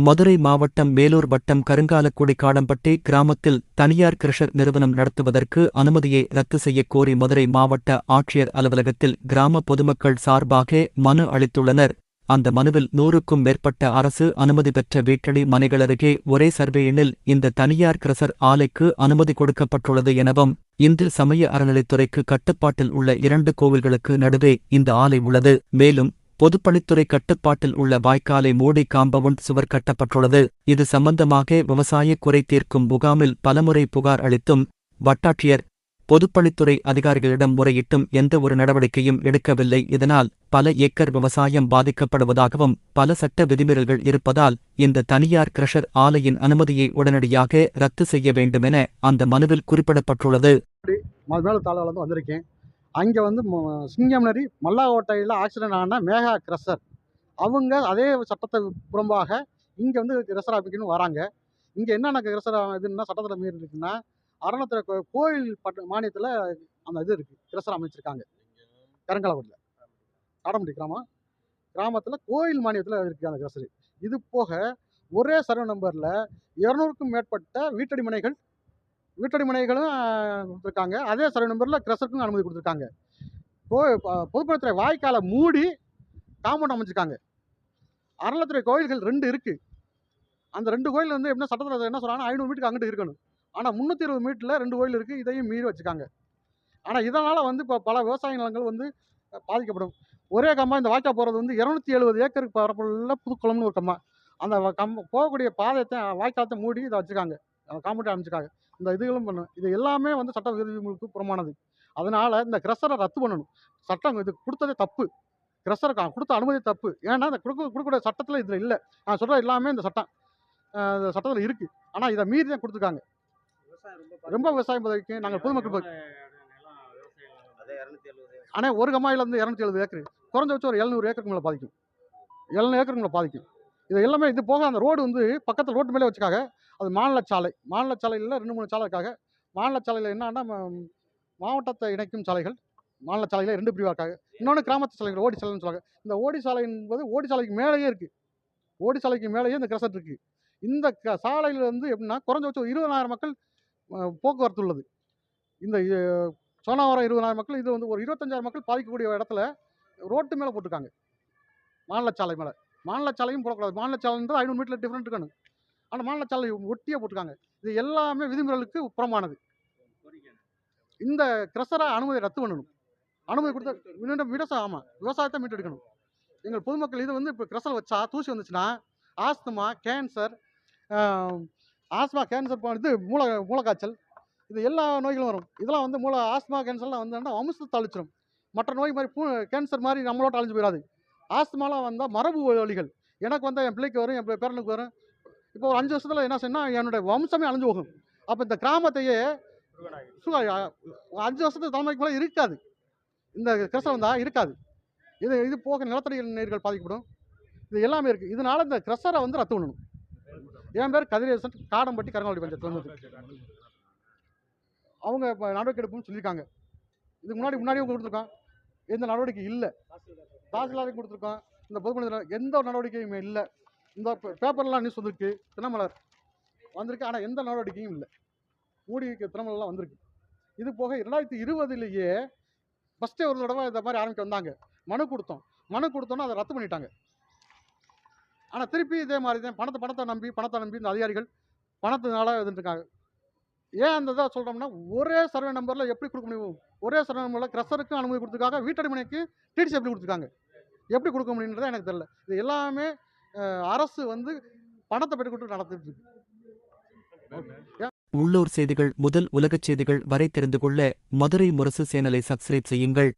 மதுரை மாவட்டம் மேலூர் வட்டம் கருங்காலக்குடி காடம்பட்டி கிராமத்தில் தனியார் கிருஷர் நிறுவனம் நடத்துவதற்கு அனுமதியை ரத்து செய்யக் கோரி மதுரை மாவட்ட ஆட்சியர் அலுவலகத்தில் கிராம பொதுமக்கள் சார்பாக மனு அளித்துள்ளனர். அந்த மனுவில் நூறுக்கும் மேற்பட்ட அரசு அனுமதி பெற்ற வீட்டடி மனைகள் அருகே ஒரே சர்வே எண்ணில் இந்த தனியார் கிரசர் ஆலைக்கு அனுமதி கொடுக்கப்பட்டுள்ளது எனவும் இந்து சமய அறநிலைத்துறைக்கு கட்டுப்பாட்டில் உள்ள இரண்டு கோவில்களுக்கு நடுவே இந்த ஆலை உள்ளது. மேலும் பொதுப்பணித்துறை கட்டுப்பாட்டில் உள்ள வாய்க்காலை மூடி காம்பவுண்ட் சுவர் கட்டப்பட்டுள்ளது. இது சம்பந்தமாக விவசாய குறை தீர்க்கும் முகாமில் பலமுறை புகார் அளித்தும் வட்டாட்சியர் பொதுப்பணித்துறை அதிகாரிகளிடம் முறையிட்டும் எந்த ஒரு நடவடிக்கையும் எடுக்கவில்லை. இதனால் பல ஏக்கர் விவசாயம் பாதிக்கப்படுவதாகவும் பல சட்ட விதிமீறல்கள் இருப்பதால் இந்த தனியார் கிரஷர் ஆலையின் அனுமதியை உடனடியாக ரத்து செய்ய வேண்டுமென அந்த மனுவில் குறிப்பிடப்பட்டுள்ளது. வந்திருக்கேன். அங்கே வந்து ம- சிங்கம்னரி மல்லாகோட்டையில் ஆக்சிடென்ட் ஆன மேகா கிரஷர். அவங்க அதே சட்டத்தை புறம்பாக இங்கே வந்து கிரஷர் ஆஃபிக்குன்னு வராங்க. இங்கே என்னென்ன கிரசர் இதுன்னா சட்டத்தில் மீறி இருக்குன்னா அரணத்தில் கோயில் பட்ட மானியத்தில் அந்த இது இருக்குது கிரசர் அமைச்சிருக்காங்க. கருங்கலவட்டில் காடமுடி கிராமம் கிராமத்தில் கோயில் மானியத்தில் இருக்குது அந்த கிரஷர். இது போக ஒரே சர்வே நம்பரில் இரநூறுக்கும் மேற்பட்ட வீட்டடி மனைகள் வீட்டடி முனைகளும் கொடுத்துருக்காங்க. அதே சர்வே நம்பரில் கிரஷருக்கும் அனுமதி கொடுத்துருக்காங்க. கோ பொதுப்பணித்துறை வாய்க்காலை மூடி காம்பவுண்ட் அமைச்சிருக்காங்க. அறநிலத்துறை கோயில்கள் ரெண்டு இருக்குது அந்த ரெண்டு கோயில் வந்து என்ன சட்டத்தில் என்ன சொல்கிறாங்கன்னா ஐநூறு மீட்டருக்கு அங்கிட்டு இருக்கணும். ஆனால் முந்நூற்றி இருபது மீட்டரில் ரெண்டு கோயில் இருக்குது இதையும் மீறி வச்சுருக்காங்க. ஆனால் இதனால் வந்து இப்போ பல விவசாய நிலங்கள் வந்து பாதிக்கப்படும். ஒரே கம்மா இந்த வாய்க்கா போகிறது வந்து இரநூத்தி எழுபது ஏக்கருக்கு பரப்புள்ள புதுக்குளம்னு ஒரு கம்மா அந்த கம் போகக்கூடிய பாதையத்தை வாய்க்காலத்தை மூடி இதை வச்சுருக்காங்க. காம்பவுண்ட் அமைச்சிருக்காங்க. இந்த இதுகளும் பண்ணணும் இது எல்லாமே வந்து சட்ட விதிமுறைக்கு புறமானது அதனால இந்த கிரஷரை ரத்து பண்ணணும். சட்டம் இது கொடுத்ததே தப்பு. கிரஷரை கொடுத்த அனுமதி தப்பு. ஏன்னா இந்த கொடுக்க கொடுக்கக்கூடிய சட்டத்தில் இதில் இல்லை. நான் சொல்கிற எல்லாமே இந்த சட்டம். இந்த சட்டத்தில் இருக்குது ஆனால் இதை மீறி தான் கொடுத்துருக்காங்க. ரொம்ப விவசாயம் பதவிக்கு நாங்கள் பொதுமக்கள் ஆனால் ஒரு கம்மாயிலேருந்து இரநூத்தி எழுபது ஏக்கர். குறைஞ்சபட்சம் ஒரு எழுநூறு ஏக்கருக்கு மேலே பாதிக்கும். எழுநூறு ஏக்கருக்கு மேலே பாதிக்கும். இது எல்லாமே இது போக அந்த ரோடு வந்து பக்கத்தில் ரோட்டு மேலே வச்சுக்காக அது மாநில சாலை. மாநில சாலையில் ரெண்டு மூணு சாலை இருக்காங்க மாநில சாலையில் என்னன்னா மாவட்டத்தை இணைக்கும் சாலைகள் மாநில சாலையில் ரெண்டு பிரிவாக இருக்காங்க இன்னொன்று கிராமத்து சாலைகள் ஓடி சாலைன்னு சொல்லுவாங்க. இந்த ஓடி சாலை என்பது ஓடி சாலைக்கு மேலேயே இருக்குது ஓடி சாலைக்கு மேலேயே இந்த கிரசட் இருக்குது இந்த க சாலையில் வந்து எப்படின்னா குறைஞ்சபட்சம் ஒரு இருபதாயிரம் மக்கள் போக்குவரத்து உள்ளது. இந்த சோனாவரம் இருபதாயிரம் மக்கள் இது வந்து ஒரு இருபத்தஞ்சாயிரம் மக்கள் பாதிக்கக்கூடிய இடத்துல ரோட்டு மேலே போட்டிருக்காங்க. மாநில சாலை மேலே. மாநில சாலையும் போடக்கூடாது. மாநில சாலைன்றது ஐநூறு மீட்டர் டிஃப்ரெண்ட் இருக்கணும் ஆனால் மாநில சாலை ஒட்டியே போட்டிருக்காங்க. இது எல்லாமே விதிமுறைகளுக்கு புறமானது இந்த கிரஷரை அனுமதி ரத்து பண்ணணும். அனுமதி கொடுத்தா மீண்டும் விவசாயம் ஆமாம் விவசாயத்தை மீட்டெடுக்கணும். எங்கள் பொதுமக்கள் இது வந்து இப்போ கிரசல் வச்சா தூசி வந்துச்சுன்னா ஆஸ்துமா கேன்சர் ஆஸ்மா கேன்சர் இது மூல மூலக்காய்ச்சல் இது எல்லா நோய்களும் வரும். இதெல்லாம் வந்து மூல ஆஸ்மா கேன்சர்லாம் வந்தோன்னா வம்சத்தை அழிச்சிடும் மற்ற நோய் மாதிரி பூ கேன்சர் மாதிரி நம்மளோட அழிஞ்சு போயிடாது ஆஸ்துமாலாம் வந்தால் மரபு வழிகள். எனக்கு வந்தால் என் பிள்ளைக்கு வரும் என் பேரனுக்கு வரும். இப்போ ஒரு அஞ்சு வருஷத்தில் என்ன சொன்னால் என்னுடைய வம்சமே அழிஞ்சு போகும். அப்போ இந்த கிராமத்தையே அஞ்சு வருஷத்துக்கு தலைமுறைக்கு மேலே இருக்காது. இந்த கிரசம் வந்தால் இருக்காது. இது இது போக நிலத்தடி நீர்கள் பாதிக்கப்படும். இது எல்லாமே இருக்குது இதனால இந்த கிரஷரை வந்து ரத்து பண்ணணும். என் பேர் கதிரேசன் காடம்பட்டி கரங்காவடி பஞ்சாயத்து வந்து அவங்க இப்போ நடவடிக்கை எடுப்புன்னு சொல்லியிருக்காங்க. இதுக்கு முன்னாடி முன்னாடியும் கொடுத்துருக்கோம். எந்த நடவடிக்கை இல்லை. தாசில்தாரையும் கொடுத்துருக்கோம். இந்த பொதுமனிதர் எந்த ஒரு நடவடிக்கையுமே இல்லை. இந்த பேப்பர்லாம் நியூஸ் வந்திருக்கு தினமலர். வந்திருக்கு ஆனால் எந்த நடவடிக்கையும் இல்லை. மூடி தினமலர்லாம் வந்திருக்கு. இது போக ரெண்டாயிரத்தி இருபதுலேயே ஃபஸ்ட்டே ஒரு தடவை இந்த மாதிரி ஆரம்பிக்க வந்தாங்க. மனு கொடுத்தோம். மனு கொடுத்தோன்னா அதை ரத்து பண்ணிட்டாங்க. ஆனால் திருப்பி இதே மாதிரி தான் பணத்தை பணத்தை நம்பி பணத்தை நம்பி இந்த அதிகாரிகள் பணத்தினால இருந்துருக்காங்க ஏன் அந்த இதாக சொல்கிறோம்னா ஒரே சர்வே நம்பரில் எப்படி கொடுக்க முடியும்? ஒரே சர்வே நம்பரில் கிரஷருக்கும் அனுமதி கொடுத்துருக்காங்க வீட்டடிமனைக்கு டிடிசி எப்படி கொடுத்துருக்காங்க? எப்படி கொடுக்க முடியுன்றதை எனக்கு தெரில இது எல்லாமே அரசு வந்து பணத்தை பெற்று கொடுத்து நடத்திட்டு இருக்கு உள்ளூர் செய்திகள் முதல் உலகச் செய்திகள் வரை தெரிந்து கொள்ள மதுரை முரசு சேனலை சப்ஸ்கிரைப் செய்யுங்கள்.